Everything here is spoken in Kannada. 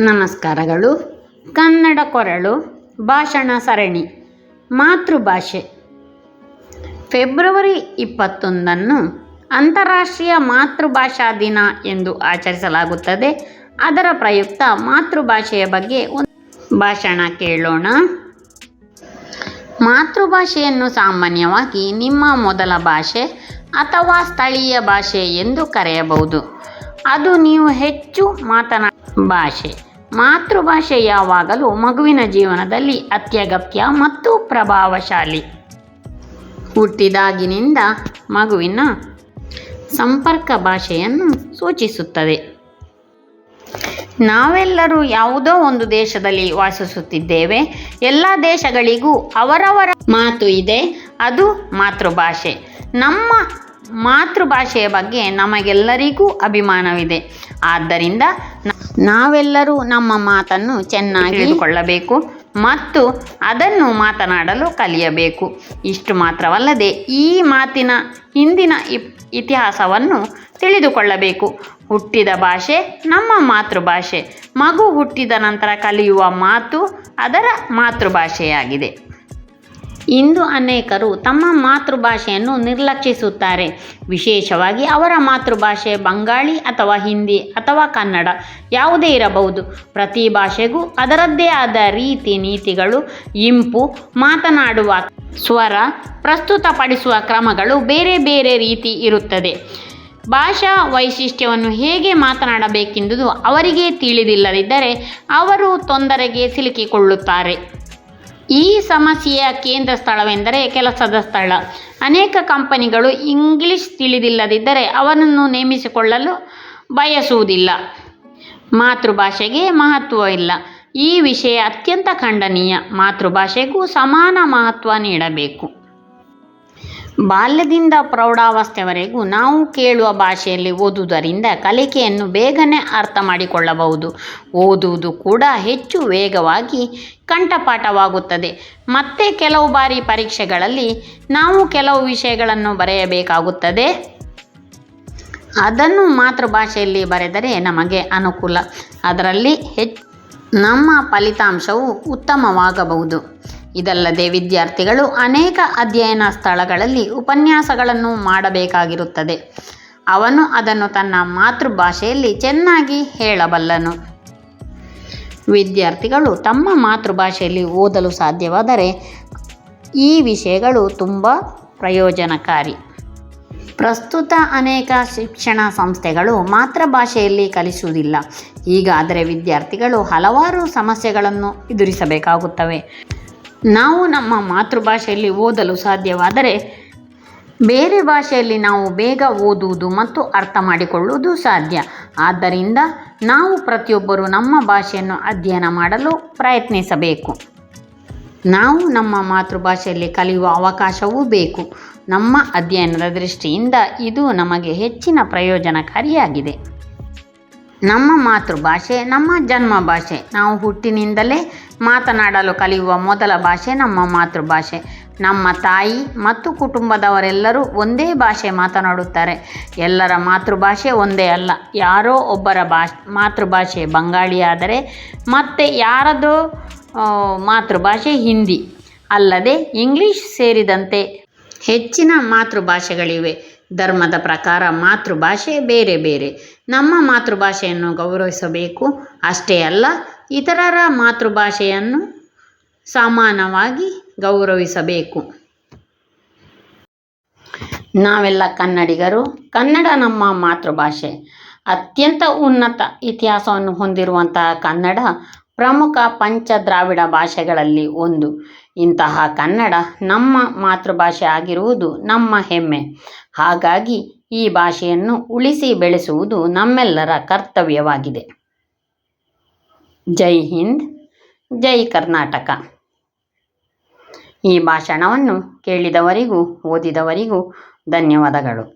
ನಮಸ್ಕಾರಗಳು. ಕನ್ನಡ ಕೊರಳು, ಭಾಷಣ ಸರಣಿ, ಮಾತೃಭಾಷೆ. ಫೆಬ್ರವರಿ ಇಪ್ಪತ್ತೊಂದನ್ನು ಅಂತಾರಾಷ್ಟ್ರೀಯ ಮಾತೃಭಾಷಾ ದಿನ ಎಂದು ಆಚರಿಸಲಾಗುತ್ತದೆ. ಅದರ ಪ್ರಯುಕ್ತ ಮಾತೃಭಾಷೆಯ ಬಗ್ಗೆ ಒಂದು ಭಾಷಣ ಕೇಳೋಣ. ಮಾತೃಭಾಷೆಯನ್ನು ಸಾಮಾನ್ಯವಾಗಿ ನಿಮ್ಮ ಮೊದಲ ಭಾಷೆ ಅಥವಾ ಸ್ಥಳೀಯ ಭಾಷೆ ಎಂದು ಕರೆಯಬಹುದು. ಅದು ನೀವು ಹೆಚ್ಚು ಮಾತನಾ ಭಾಷೆ. ಮಾತೃಭಾಷೆ ಯಾವಾಗಲೂ ಮಗುವಿನ ಜೀವನದಲ್ಲಿ ಅತ್ಯಗತ್ಯ ಮತ್ತು ಪ್ರಭಾವಶಾಲಿ. ಹುಟ್ಟಿದಾಗಿನಿಂದ ಮಗುವಿನ ಸಂಪರ್ಕ ಭಾಷೆಯನ್ನು ಸೂಚಿಸುತ್ತದೆ. ನಾವೆಲ್ಲರೂ ಯಾವುದೋ ಒಂದು ದೇಶದಲ್ಲಿ ವಾಸಿಸುತ್ತಿದ್ದೇವೆ. ಎಲ್ಲ ದೇಶಗಳಿಗೂ ಅವರವರ ಮಾತು ಇದೆ. ಅದು ಮಾತೃಭಾಷೆ. ನಮ್ಮ ಮಾತೃಭಾಷೆಯ ಬಗ್ಗೆ ನಮಗೆಲ್ಲರಿಗೂ ಅಭಿಮಾನವಿದೆ. ಆದ್ದರಿಂದ ನಾವೆಲ್ಲರೂ ನಮ್ಮ ಮಾತನ್ನು ಚೆನ್ನಾಗಿ ತಿಳಿದುಕೊಳ್ಳಬೇಕು. ಮತ್ತು ಅದನ್ನು ಮಾತನಾಡಲು ಕಲಿಯಬೇಕು. ಇಷ್ಟು ಮಾತ್ರವಲ್ಲದೆ ಈ ಮಾತಿನ ಹಿಂದಿನ ಇತಿಹಾಸವನ್ನು ತಿಳಿದುಕೊಳ್ಳಬೇಕು. ಹುಟ್ಟಿದ ಭಾಷೆ ನಮ್ಮ ಮಾತೃಭಾಷೆ. ಮಗು ಹುಟ್ಟಿದ ನಂತರ ಕಲಿಯುವ ಮಾತು ಅದರ ಮಾತೃಭಾಷೆಯಾಗಿದೆ. ಇಂದು ಅನೇಕರು ತಮ್ಮ ಮಾತೃಭಾಷೆಯನ್ನು ನಿರ್ಲಕ್ಷಿಸುತ್ತಾರೆ. ವಿಶೇಷವಾಗಿ ಅವರ ಮಾತೃಭಾಷೆ ಬಂಗಾಳಿ ಅಥವಾ ಹಿಂದಿ ಅಥವಾ ಕನ್ನಡ ಯಾವುದೇ ಇರಬಹುದು. ಪ್ರತಿ ಭಾಷೆಗೂ ಅದರದ್ದೇ ಆದ ರೀತಿ ನೀತಿಗಳು, ಇಂಪು, ಮಾತನಾಡುವ ಸ್ವರ ಪ್ರಸ್ತುತಪಡಿಸುವ ಕ್ರಮಗಳು ಬೇರೆ ಬೇರೆ ರೀತಿ ಇರುತ್ತದೆ. ಭಾಷಾ ವೈಶಿಷ್ಟ್ಯವನ್ನು ಹೇಗೆ ಮಾತನಾಡಬೇಕೆಂದು ಅವರಿಗೆ ತಿಳಿದಿಲ್ಲದಿದ್ದರೆ ಅವರು ತೊಂದರೆಗೆ ಸಿಲುಕಿಕೊಳ್ಳುತ್ತಾರೆ. ಈ ಸಮಸ್ಯೆಯ ಕೇಂದ್ರ ಸ್ಥಳವೆಂದರೆ ಕೆಲಸದ ಸ್ಥಳ. ಅನೇಕ ಕಂಪನಿಗಳು ಇಂಗ್ಲಿಷ್ ತಿಳಿದಿಲ್ಲದಿದ್ದರೆ ಅವನನ್ನು ನೇಮಿಸಿಕೊಳ್ಳಲು ಬಯಸುವುದಿಲ್ಲ. ಮಾತೃಭಾಷೆಗೆ ಮಹತ್ವ ಇಲ್ಲ. ಈ ವಿಷಯ ಅತ್ಯಂತ ಖಂಡನೀಯ. ಮಾತೃಭಾಷೆಗೂ ಸಮಾನ ಮಹತ್ವ ನೀಡಬೇಕು. ಬಾಲ್ಯದಿಂದ ಪ್ರೌಢಾವಸ್ಥೆವರೆಗೂ ನಾವು ಕೇಳುವ ಭಾಷೆಯಲ್ಲಿ ಓದುವುದರಿಂದ ಕಲಿಕೆಯನ್ನು ಬೇಗನೆ ಅರ್ಥ ಮಾಡಿಕೊಳ್ಳಬಹುದು. ಓದುವುದು ಕೂಡ ಹೆಚ್ಚು ವೇಗವಾಗಿ ಕಂಠಪಾಠವಾಗುತ್ತದೆ. ಮತ್ತೆ ಕೆಲವು ಬಾರಿ ಪರೀಕ್ಷೆಗಳಲ್ಲಿ ನಾವು ಕೆಲವು ವಿಷಯಗಳನ್ನು ಬರೆಯಬೇಕಾಗುತ್ತದೆ. ಅದನ್ನು ಮಾತೃಭಾಷೆಯಲ್ಲಿ ಬರೆದರೆ ನಮಗೆ ಅನುಕೂಲ. ಅದರಲ್ಲಿ ಹೆಚ್ಚು ನಮ್ಮ ಫಲಿತಾಂಶವು ಉತ್ತಮವಾಗಬಹುದು. ಇದಲ್ಲದೆ ವಿದ್ಯಾರ್ಥಿಗಳು ಅನೇಕ ಅಧ್ಯಯನ ಸ್ಥಳಗಳಲ್ಲಿ ಉಪನ್ಯಾಸಗಳನ್ನು ಮಾಡಬೇಕಾಗಿರುತ್ತದೆ. ಅವನು ಅದನ್ನು ತನ್ನ ಮಾತೃಭಾಷೆಯಲ್ಲಿ ಚೆನ್ನಾಗಿ ಹೇಳಬಲ್ಲನು. ವಿದ್ಯಾರ್ಥಿಗಳು ತಮ್ಮ ಮಾತೃಭಾಷೆಯಲ್ಲಿ ಓದಲು ಸಾಧ್ಯವಾದರೆ ಈ ವಿಷಯಗಳು ತುಂಬ ಪ್ರಯೋಜನಕಾರಿ. ಪ್ರಸ್ತುತ ಅನೇಕ ಶಿಕ್ಷಣ ಸಂಸ್ಥೆಗಳು ಮಾತೃಭಾಷೆಯಲ್ಲಿ ಕಲಿಸುವುದಿಲ್ಲ. ಹೀಗಾದರೆ ವಿದ್ಯಾರ್ಥಿಗಳು ಹಲವಾರು ಸಮಸ್ಯೆಗಳನ್ನು ಎದುರಿಸಬೇಕಾಗುತ್ತವೆ. ನಾವು ನಮ್ಮ ಮಾತೃಭಾಷೆಯಲ್ಲಿ ಓದಲು ಸಾಧ್ಯವಾದರೆ ಬೇರೆ ಭಾಷೆಯಲ್ಲಿ ನಾವು ಬೇಗ ಓದುವುದು ಮತ್ತು ಅರ್ಥ ಮಾಡಿಕೊಳ್ಳುವುದು ಸಾಧ್ಯ. ಆದ್ದರಿಂದ ನಾವು ಪ್ರತಿಯೊಬ್ಬರೂ ನಮ್ಮ ಭಾಷೆಯನ್ನು ಅಧ್ಯಯನ ಮಾಡಲು ಪ್ರಯತ್ನಿಸಬೇಕು. ನಾವು ನಮ್ಮ ಮಾತೃಭಾಷೆಯಲ್ಲಿ ಕಲಿಯುವ ಅವಕಾಶವೂ ಬೇಕು. ನಮ್ಮ ಅಧ್ಯಯನದ ದೃಷ್ಟಿಯಿಂದ ಇದು ನಮಗೆ ಹೆಚ್ಚಿನ ಪ್ರಯೋಜನಕಾರಿಯಾಗಿದೆ. ನಮ್ಮ ಮಾತೃಭಾಷೆ, ನಮ್ಮ ಜನ್ಮ ಭಾಷೆ. ನಾವು ಹುಟ್ಟಿನಿಂದಲೇ ಮಾತನಾಡಲು ಕಲಿಯುವ ಮೊದಲ ಭಾಷೆ ನಮ್ಮ ಮಾತೃಭಾಷೆ. ನಮ್ಮ ತಾಯಿ ಮತ್ತು ಕುಟುಂಬದವರೆಲ್ಲರೂ ಒಂದೇ ಭಾಷೆ ಮಾತನಾಡುತ್ತಾರೆ. ಎಲ್ಲರ ಮಾತೃಭಾಷೆ ಒಂದೇ ಅಲ್ಲ. ಯಾರೋ ಒಬ್ಬರ ಭಾಷ್ ಮಾತೃಭಾಷೆ ಬಂಗಾಳಿಯಾದರೆ ಮತ್ತೆ ಯಾರದೋ ಮಾತೃಭಾಷೆ ಹಿಂದಿ. ಅಲ್ಲದೆ ಇಂಗ್ಲೀಷ್ ಸೇರಿದಂತೆ ಹೆಚ್ಚಿನ ಮಾತೃಭಾಷೆಗಳಿವೆ. ಧರ್ಮದ ಪ್ರಕಾರ ಮಾತೃಭಾಷೆ ಬೇರೆ ಬೇರೆ. ನಮ್ಮ ಮಾತೃಭಾಷೆಯನ್ನು ಗೌರವಿಸಬೇಕು. ಅಷ್ಟೇ ಅಲ್ಲ, ಇತರರ ಮಾತೃಭಾಷೆಯನ್ನು ಸಮಾನವಾಗಿ ಗೌರವಿಸಬೇಕು. ನಾವೆಲ್ಲ ಕನ್ನಡಿಗರು. ಕನ್ನಡ ನಮ್ಮ ಮಾತೃಭಾಷೆ. ಅತ್ಯಂತ ಉನ್ನತ ಇತಿಹಾಸವನ್ನು ಹೊಂದಿರುವಂತಹ ಕನ್ನಡ ಪ್ರಮುಖ ಪಂಚ ದ್ರಾವಿಡ ಭಾಷೆಗಳಲ್ಲಿ ಒಂದು. ಇಂತಹ ಕನ್ನಡ ನಮ್ಮ ಮಾತೃಭಾಷೆ ಆಗಿರುವುದು ನಮ್ಮ ಹೆಮ್ಮೆ. ಹಾಗಾಗಿ ಈ ಭಾಷೆಯನ್ನು ಉಳಿಸಿ ಬೆಳೆಸುವುದು ನಮ್ಮೆಲ್ಲರ ಕರ್ತವ್ಯವಾಗಿದೆ. ಜೈ ಹಿಂದ್, ಜೈ ಕರ್ನಾಟಕ. ಈ ಭಾಷಣವನ್ನು ಕೇಳಿದವರಿಗೂ, ಓದಿದವರಿಗೂ ಧನ್ಯವಾದಗಳು.